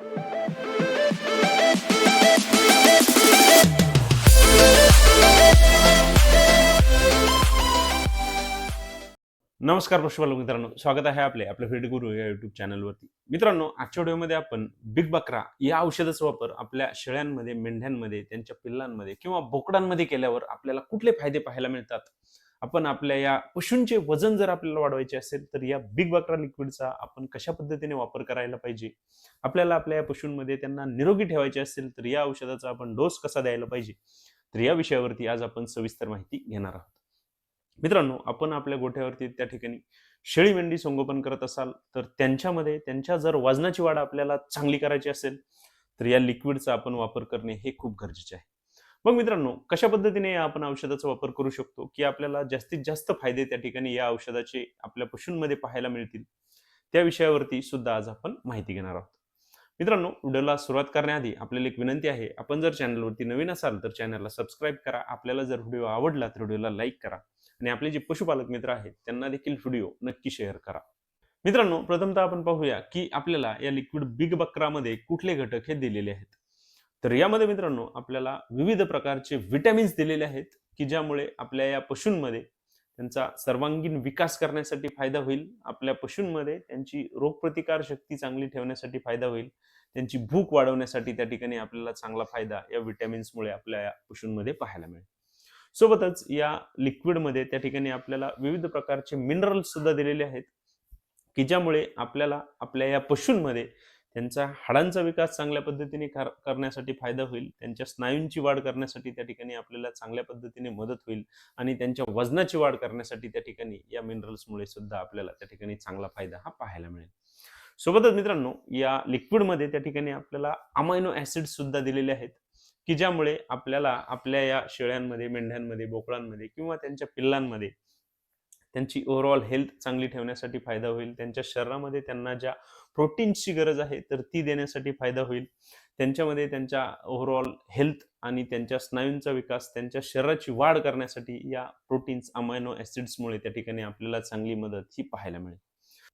नमस्कार पशुपालक मित्रांनो. स्वागत आहे आपले आपल्या फेड गुरु या युट्यूब चॅनलवरती मित्रांनो आजच्या व्हिडिओमध्ये आपण बिग बकरा या औषधाचा वापर आपल्या शेळ्यांमध्ये मेंढ्यांमध्ये त्यांच्या पिल्लांमध्ये किंवा बोकडांमध्ये केल्यावर आपल्याला कुठले फायदे पाहायला मिळतात? आपण आपल्या या पशूंचे वजन जर आपल्याला वाढवायचे असेल तर या बिग बकरा लिक्विडचा आपण कशा पद्धतीने वापर करायला पाहिजे? आपल्याला आपल्या या पशूंमध्ये त्यांना निरोगी ठेवायचे असेल तर या औषधाचा आपण डोस कसा द्यायला पाहिजे? तर या विषयावरती आज आपण सविस्तर माहिती घेणार आहोत. मित्रांनो आपण आपल्या गोठ्यावरती त्या ठिकाणी शेळी मेंढी संगोपन करत असाल तर त्यांच्यामध्ये त्यांच्या जर वजनाची वाढ आपल्याला चांगली करायची असेल तर या लिक्विडचा आपण वापर करणे हे खूप गरजेचे आहे. मग मित्रांनो कशा पद्धतीने आपण औषधाचा वापर करू शकतो? की आपल्याला जास्तीत जास्त फायदे त्या ठिकाणी या औषधाचे आपल्या पशूंमध्ये पाहायला मिळतील? त्या विषयावरती सुद्धा आज आपण माहिती घेणार आहोत. मित्रांनो व्हिडिओला सुरुवात करण्याआधी आपल्याला एक विनंती आहे आपण जर चॅनलवरती नवीन असाल तर चॅनलला सबस्क्राईब करा. आपल्याला जर व्हिडिओ आवडला तर व्हिडिओला लाईक करा आणि आपले जे पशुपालक मित्र आहेत त्यांना देखील व्हिडिओ नक्की शेअर करा. मित्रांनो प्रथमतः आपण पाहूया की आपल्याला या लिक्विड बिग बकरामध्ये कुठले घटक हे दिलेले आहेत? तर यामध्ये मित्रांनो आपल्याला विविध प्रकारचे विटॅमिन्स दिलेले आहेत की ज्यामुळे आपल्या या पशूंमध्ये त्यांचा सर्वांगीण विकास करण्यासाठी फायदा होईल आपल्या पशूंमध्ये त्यांची रोगप्रतिकार शक्ती चांगली ठेवण्यासाठी फायदा होईल त्यांची भूक वाढवण्यासाठी त्या ठिकाणी आपल्याला चांगला फायदा या विटॅमिन्समुळे आपल्या या पशूंमध्ये पाहायला मिळेल. सोबतच या लिक्विडमध्ये त्या ठिकाणी आपल्याला विविध प्रकारचे मिनरल्स सुद्धा दिलेले आहेत की ज्यामुळे आपल्याला आपल्या या पशूंमध्ये त्यांचा हाडांचा विकास चांगल्या पद्धतीने करण्यासाठी फायदा होईल. त्यांच्या स्नायूंची वाढ करण्यासाठी त्या ठिकाणी आपल्याला चांगल्या पद्धतीने मदत होईल आणि त्यांच्या वजनाची वाढ करण्यासाठी त्या ठिकाणी या मिनरल्समुळे सुद्धा आपल्याला त्या ठिकाणी चांगला फायदा हा पाहायला मिळेल. सोबतच मित्रांनो या लिक्विडमध्ये त्या ठिकाणी आपल्याला अमायनो ऍसिड सुद्धा दिलेले आहेत की ज्यामुळे आपल्याला आपल्या या शेळ्यांमध्ये मेंढ्यांमध्ये बोकळांमध्ये किंवा त्यांच्या पिल्लांमध्ये त्यांची ओव्हरऑल हेल्थ चांगली ठेवण्यासाठी फायदा होईल. त्यांच्या शरीरामध्ये त्यांना ज्या प्रोटीन्सची गरज आहे तर ती देण्यासाठी फायदा होईल. त्यांच्यामध्ये त्यांच्या ओव्हरऑल हेल्थ आणि त्यांच्या स्नायूंचा विकास त्यांच्या शरीराची वाढ करण्यासाठी या प्रोटीन्स अमायनो ऍसिड्समुळे त्या ठिकाणी आपल्याला चांगली मदत ही पाहायला मिळेल.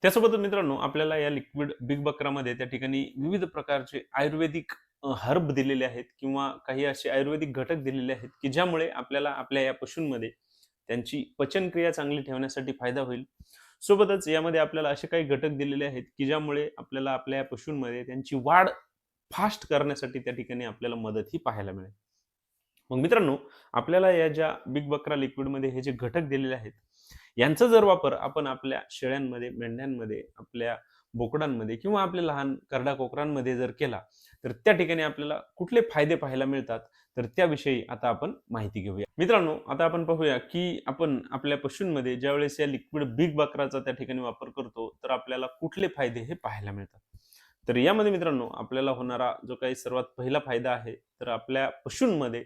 त्यासोबतच मित्रांनो आपल्याला या लिक्विड बिग बकरामध्ये त्या ठिकाणी विविध प्रकारचे आयुर्वेदिक हर्ब दिलेले आहेत किंवा काही असे आयुर्वेदिक घटक दिलेले आहेत की ज्यामुळे आपल्याला आपल्या या पशूंमध्ये त्यांची पचनक्रिया चांगली ठेवण्यासाठी फायदा होईल. सोबतच यामध्ये आपल्याला असे काही घटक दिलेले आहेत की ज्यामुळे आपल्याला आपल्या या पशूंमध्ये त्यांची वाढ फास्ट करण्यासाठी त्या ठिकाणी आपल्याला मदत ही पाहायला मिळेल. मग मित्रांनो आपल्याला या ज्या बिग बकरा लिक्विडमध्ये हे जे घटक दिलेले आहेत यांचा जर वापर आपण आपल्या शेळ्यांमध्ये मेंढ्यांमध्ये आपल्या बोकडांमध्ये किंवा आपल्या लहान करडा कोकरांमध्ये जर केला तर त्या ठिकाणी आपल्याला कुठले फायदे पाहायला मिळतात? तर त्याविषयी आता आपण माहिती घेऊया. मित्रांनो आता आपण पाहूया की आपण आपल्या पशूंमध्ये ज्यावेळेस या लिक्विड बिग बकराचा त्या ठिकाणी वापर करतो तर आपल्याला कुठले फायदे हे पाहायला मिळतात? तर यामध्ये मित्रांनो आपल्याला होणारा जो काही सर्वात पहिला फायदा आहे तर आपल्या पशूंमध्ये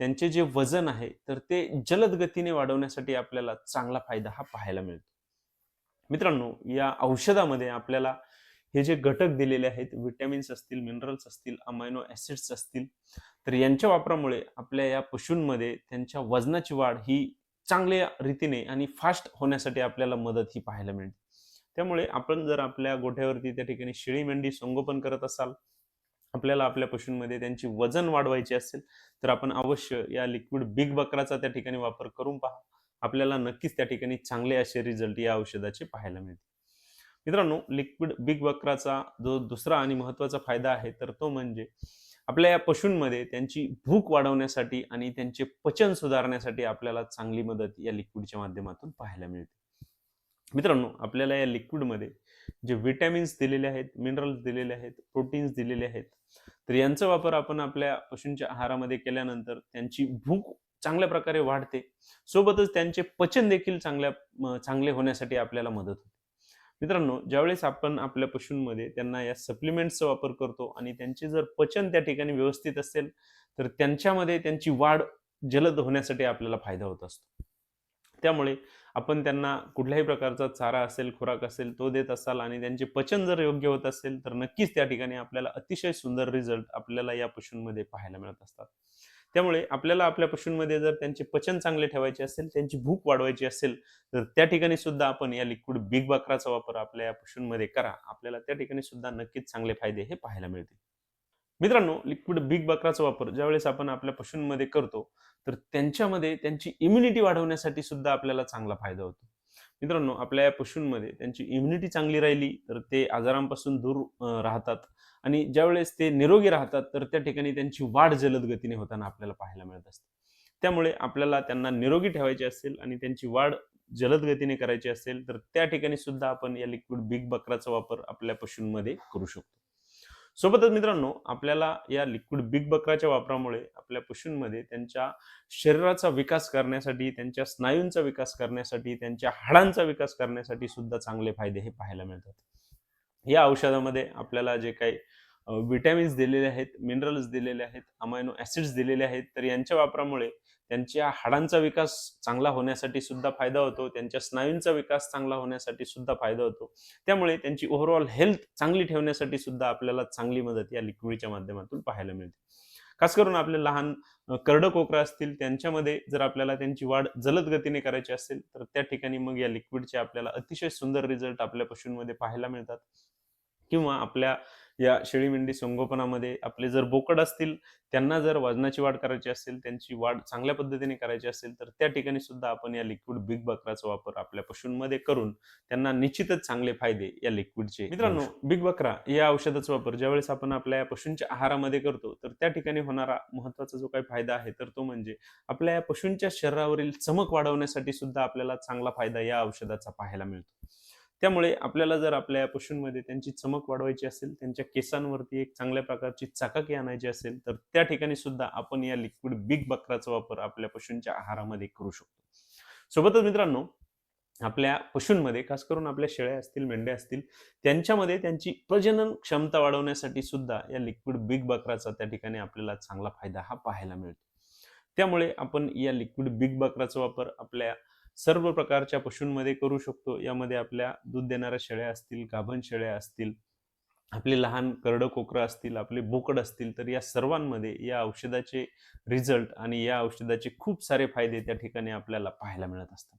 त्यांचे जे वजन आहे तर ते जलद गतीने वाढवण्यासाठी आपल्याला चांगला फायदा हा पाहायला मिळतो. मित्रांनो या औषधामध्ये आपल्याला हे जे घटक दिलेले आहेत व्हिटॅमिन्स असतील मिनरल्स असतील अमायनो ऍसिड्स असतील तर यांच्या वापरामुळे आपल्या या पशूंमध्ये त्यांच्या वजनाची वाढ ही चांगल्या रीतीने आणि फास्ट होण्यासाठी आपल्याला मदत ही पाहायला मिळते. त्यामुळे आपण जर आपल्या गोठ्यावरती त्या ठिकाणी शेळी मेंढी संगोपन करत असाल आपल्याला आपल्या पशूंमध्ये त्यांची वजन वाढवायची असेल तर आपण अवश्य या लिक्विड बिग बकराचा त्या ठिकाणी वापर करून पहा. आपल्याला नक्कीच त्या ठिकाणी चांगले असे रिझल्ट या औषधाचे पाहायला मिळतील. मित्रांनो लिक्विड बिग बकराचा जो दुसरा आणि महत्त्वाचा फायदा आहे तर तो म्हणजे आपल्या या पशूंमध्ये त्यांची भूक वाढवण्यासाठी आणि त्यांचे पचन सुधारण्यासाठी आपल्याला चांगली मदत या लिक्विडच्या माध्यमातून पाहायला मिळते. मित्रांनो आपल्याला या लिक्विडमध्ये जे विटॅमिन्स दिलेले आहेत मिनरल्स दिलेले आहेत प्रोटीन्स दिलेले आहेत तर यांचा वापर आपण आपल्या पशूंच्या आहारामध्ये केल्यानंतर त्यांची भूक चांगल्या प्रकारे वाढते. सोबतच त्यांचे पचन देखील चांगल्या चांगले होण्यासाठी आपल्याला मदत होते. मित्रांनो ज्यावेळेस आपण आपल्या पशूंमध्ये त्यांना या सप्लिमेंट्सचा वापर करतो आणि त्यांचे जर पचन त्या ठिकाणी व्यवस्थित असेल तर त्यांच्यामध्ये त्यांची वाढ जलद होण्यासाठी आपल्याला फायदा होत असतो. त्यामुळे आपण त्यांना कुठल्याही प्रकारचा चारा असेल खुराक असेल तो देत असाल आणि त्यांचे पचन जर योग्य होत असेल तर नक्कीच त्या ठिकाणी आपल्याला अतिशय सुंदर रिझल्ट आपल्याला या पशूंमध्ये पाहायला मिळत असतात. त्यामुळे आपल्याला आपल्या पशूंमध्ये जर त्यांचे पचन चांगले ठेवायचे असेल त्यांची भूक वाढवायची असेल तर त्या ठिकाणी सुद्धा आपण या लिक्विड बिग बकराचा वापर आपल्या या पशूंमध्ये करा. आपल्याला त्या ठिकाणी सुद्धा नक्कीच चांगले फायदे हे पाहायला मिळतील. मित्रांनो लिक्विड बिग बकराचा वापर ज्यावेळेस आपण आपल्या पशूंमध्ये करतो तर त्यांच्यामध्ये त्यांची इम्युनिटी वाढवण्यासाठी सुद्धा आपल्याला चांगला फायदा होतो. मित्रांनो आपल्या या पशूंमध्ये त्यांची इम्युनिटी चांगली राहिली तर ते आजारांपासून दूर राहतात. आणि ज्यावेळेस ते निरोगी राहतात तर त्या ठिकाणी त्यांची वाढ जलद गतीने होताना आपल्याला पाहायला मिळत असते. त्यामुळे आपल्याला त्यांना निरोगी ठेवायचे असेल आणि त्यांची वाढ जलद गतीने करायची असेल तर त्या ठिकाणी सुद्धा आपण या लिक्विड बिग बकराचा वापर आपल्या पशूंमध्ये करू शकतो. सोबतच मित्रांनो आपल्याला या लिक्विड बिग बकराच्या वापरामुळे आपल्या पशूंमध्ये त्यांच्या शरीराचा विकास करण्यासाठी त्यांच्या स्नायूंचा विकास करण्यासाठी त्यांच्या हाडांचा विकास करण्यासाठी सुद्धा चांगले फायदे हे पाहायला मिळतात. या औषधामध्ये आपल्याला जे काही विटॅमिन्स दिलेले आहेत मिनरल्स दिलेले आहेत अमायनो ॲसिड्स दिलेले आहेत तर यांच्या वापरामुळे त्यांच्या हाडांचा विकास चांगला होण्यासाठी सुद्धा फायदा होतो त्यांच्या स्नायूंचा विकास चांगला होण्यासाठी सुद्धा फायदा होतो. त्यामुळे त्यांची ओव्हरऑल हेल्थ चांगली ठेवण्यासाठी सुद्धा आपल्याला चांगली मदत या लिक्विडच्या माध्यमातून पाहायला मिळते. खास करून आपले लहान करड कोकरं असतील त्यांच्यामध्ये जर आपल्याला त्यांची वाढ जलद गतीने करायची असेल तर त्या ठिकाणी मग या लिक्विडचे आपल्याला अतिशय सुंदर रिझल्ट आपल्या पशूंमध्ये पाहायला मिळतात. किंवा आपल्या या शेळी मेंढी संगोपनामध्ये आपले जर बोकड असतील त्यांना जर वजनाची वाढ करायची असेल त्यांची वाढ चांगल्या पद्धतीने करायची असेल तर त्या ठिकाणी सुद्धा आपण या लिक्विड बिग बकराचा वापर आपल्या पशूंमध्ये करून त्यांना निश्चितच चांगले फायदे या लिक्विडचे मित्रांनो बिग बकरा या औषधाचा वापर ज्यावेळेस आपण आपल्या या पशूंच्या आहारामध्ये करतो तर त्या ठिकाणी होणारा महत्त्वाचा जो काही फायदा आहे तर तो म्हणजे आपल्या या पशूंच्या शरीरावरील चमक वाढवण्यासाठी सुद्धा आपल्याला चांगला फायदा या औषधाचा पाहायला मिळतो. त्यामुळे आपल्याला जर आपल्या या पशूंमध्ये त्यांची चमक वाढवायची असेल त्यांच्या केसांवरती एक चांगल्या प्रकारची चाकाकी आणायची असेल तर त्या ठिकाणी सुद्धा आपण या लिक्विड बिग बकराचा वापर आपल्या पशूंच्या आहारामध्ये करू शकतो. सोबतच मित्रांनो आपल्या पशूंमध्ये खास करून आपल्या शेळ्या असतील मेंढ्या असतील त्यांच्यामध्ये त्यांची प्रजनन क्षमता वाढवण्यासाठी सुद्धा या लिक्विड बिग बकराचा त्या ठिकाणी आपल्याला चांगला फायदा हा पाहायला मिळतो. त्यामुळे आपण या लिक्विड बिग बकराचा वापर आपल्या सर्व प्रकारच्या पशूंमध्ये करू शकतो. यामध्ये आपल्या दूध देणाऱ्या शेळ्या असतील गाभण शेळ्या असतील आपले लहान करडं कोकरं असतील आपले बोकड असतील तर या सर्वांमध्ये या औषधाचे रिझल्ट आणि या औषधाचे खूप सारे फायदे त्या ठिकाणी आपल्याला पाहायला मिळत असतात.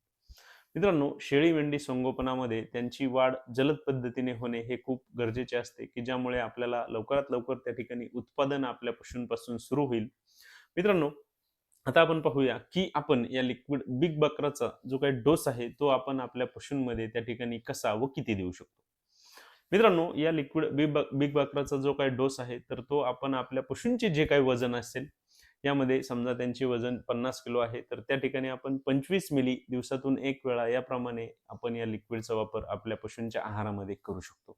मित्रांनो शेळी मेंढी संगोपनामध्ये त्यांची वाढ जलद पद्धतीने होणे हे खूप गरजेचे असते की ज्यामुळे आपल्याला लवकरात लवकर त्या ठिकाणी उत्पादन आपल्या पशूंपासून सुरू होईल. मित्रांनो आता आपण पाहूया की आपण या लिक्विड बिग बकराचा जो काही डोस आहे तो आपण आपल्या पशूंमध्ये त्या ठिकाणी कसा व किती देऊ शकतो? मित्रांनो या लिक्विड बिग बिग बकराचा जो काही डोस आहे तर तो आपण आपल्या पशूंचे जे काही वजन असेल यामध्ये समजा त्यांचे वजन पन्नास किलो आहे तर त्या ठिकाणी आपण पंचवीस मिली दिवसातून एक वेळा याप्रमाणे आपण या लिक्विडचा वापर आपल्या पशूंच्या आहारामध्ये करू शकतो.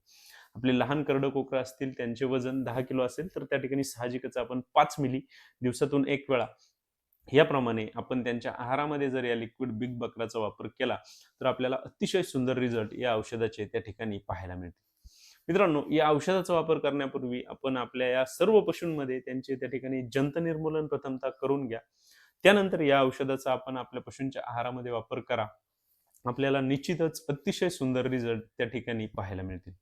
आपले लहान करडं कोकरं असतील त्यांचे वजन दहा किलो असेल तर त्या ठिकाणी साहजिकच आपण पाच मिली दिवसातून एक वेळा याप्रमाणे आपण त्यांच्या आहारामध्ये जर या लिक्विड बिग बकराचा वापर केला तर आपल्याला अतिशय सुंदर रिझल्ट या औषधाचे त्या ठिकाणी पाहायला मिळते. मित्रांनो या औषधाचा वापर करण्यापूर्वी आपण आपल्या या सर्व पशूंमध्ये त्यांचे त्या ठिकाणी जंत निर्मूलन प्रथमतः करून घ्या. त्यानंतर या औषधाचा आपण आपल्या पशूंच्या आहारामध्ये वापर करा. आपल्याला निश्चितच अतिशय सुंदर रिझल्ट त्या ठिकाणी पाहायला मिळतील.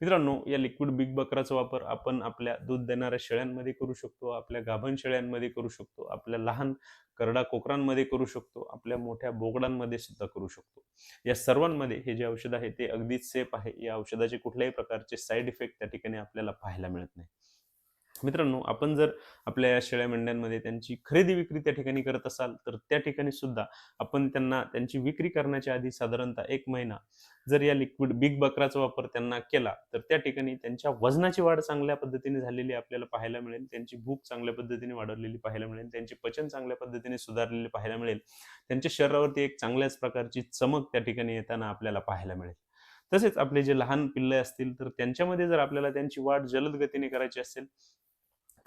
मित्रांनो या लिक्विड बिग बकराचा वापर आपण आपल्या दूध देणाऱ्या शेळ्यांमध्ये करू शकतो आपल्या गाभण शेळ्यांमध्ये करू शकतो आपल्या लहान करडा कोकरांमध्ये करू शकतो आपल्या मोठ्या बोकडांमध्ये सुद्धा करू शकतो. या सर्वांमध्ये हे जे औषध आहे ते अगदीच सेफ आहे. या औषधाचे कुठल्याही प्रकारचे साईड इफेक्ट त्या ठिकाणी आपल्याला पाहायला मिळत नाही. मित्रांनो आपण जर आपल्या या शेळ्या मेंढ्यांमध्ये त्यांची खरेदी विक्री त्या ठिकाणी करत असाल तर त्या ठिकाणी सुद्धा आपण त्यांना त्यांची विक्री करण्याच्या आधी साधारणतः एक महिना जर या लिक्विड बिग बकराचा वापर त्यांना केला तर त्या ठिकाणी त्यांच्या वजनाची वाढ चांगल्या पद्धतीने झालेली आपल्याला पाहायला मिळेल. त्यांची भूक चांगल्या पद्धतीने वाढवलेली पाहायला मिळेल. त्यांचे पचन चांगल्या पद्धतीने सुधारलेले पाहायला मिळेल. त्यांच्या शरीरावरती एक चांगल्याच प्रकारची चमक त्या ठिकाणी येताना आपल्याला पाहायला मिळेल. तसेच आपले जे लहान पिल्ले असतील तर त्यांच्यामध्ये जर आपल्याला त्यांची वाढ जलद गतीने करायची असेल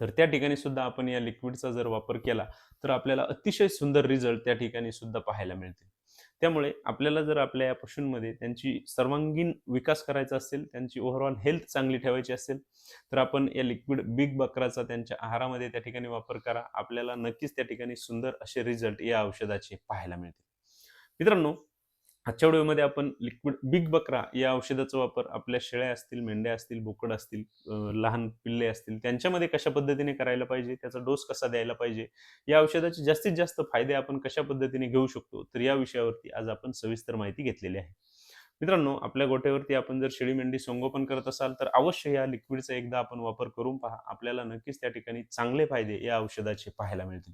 तर त्या ठिकाणी सुद्धा आपण या लिक्विडचा जर वापर केला तर आपल्याला अतिशय सुंदर रिझल्ट त्या ठिकाणी सुद्धा पाहायला मिळतील. त्यामुळे आपल्याला जर आपल्या या पशूंमध्ये त्यांची सर्वांगीण विकास करायचा असेल त्यांची ओव्हरऑल हेल्थ चांगली ठेवायची असेल तर आपण या लिक्विड बिग बकराचा त्यांच्या आहारामध्ये त्या ठिकाणी वापर करा. आपल्याला नक्कीच त्या ठिकाणी सुंदर असे रिझल्ट या औषधाचे पाहायला मिळतील. मित्रांनो आजच्या व्हिडिओमध्ये आपण लिक्विड बिग बकरा या औषधाचा वापर आपल्या शेळ्या असतील मेंढ्या असतील बोकड असतील लहान पिल्ले असतील त्यांच्यामध्ये कशा पद्धतीने करायला पाहिजे त्याचा डोस कसा द्यायला पाहिजे या औषधाचे जास्तीत जास्त फायदे आपण कशा पद्धतीने घेऊ शकतो तर या विषयावरती आज आपण सविस्तर माहिती घेतलेली आहे. मित्रांनो आपल्या गोठ्यावरती आपण जर शेळी मेंढी संगोपन करत असाल तर अवश्य या लिक्विडचा एकदा आपण वापर करून पहा. आपल्याला नक्कीच त्या ठिकाणी चांगले फायदे या औषधाचे पाहायला मिळतील.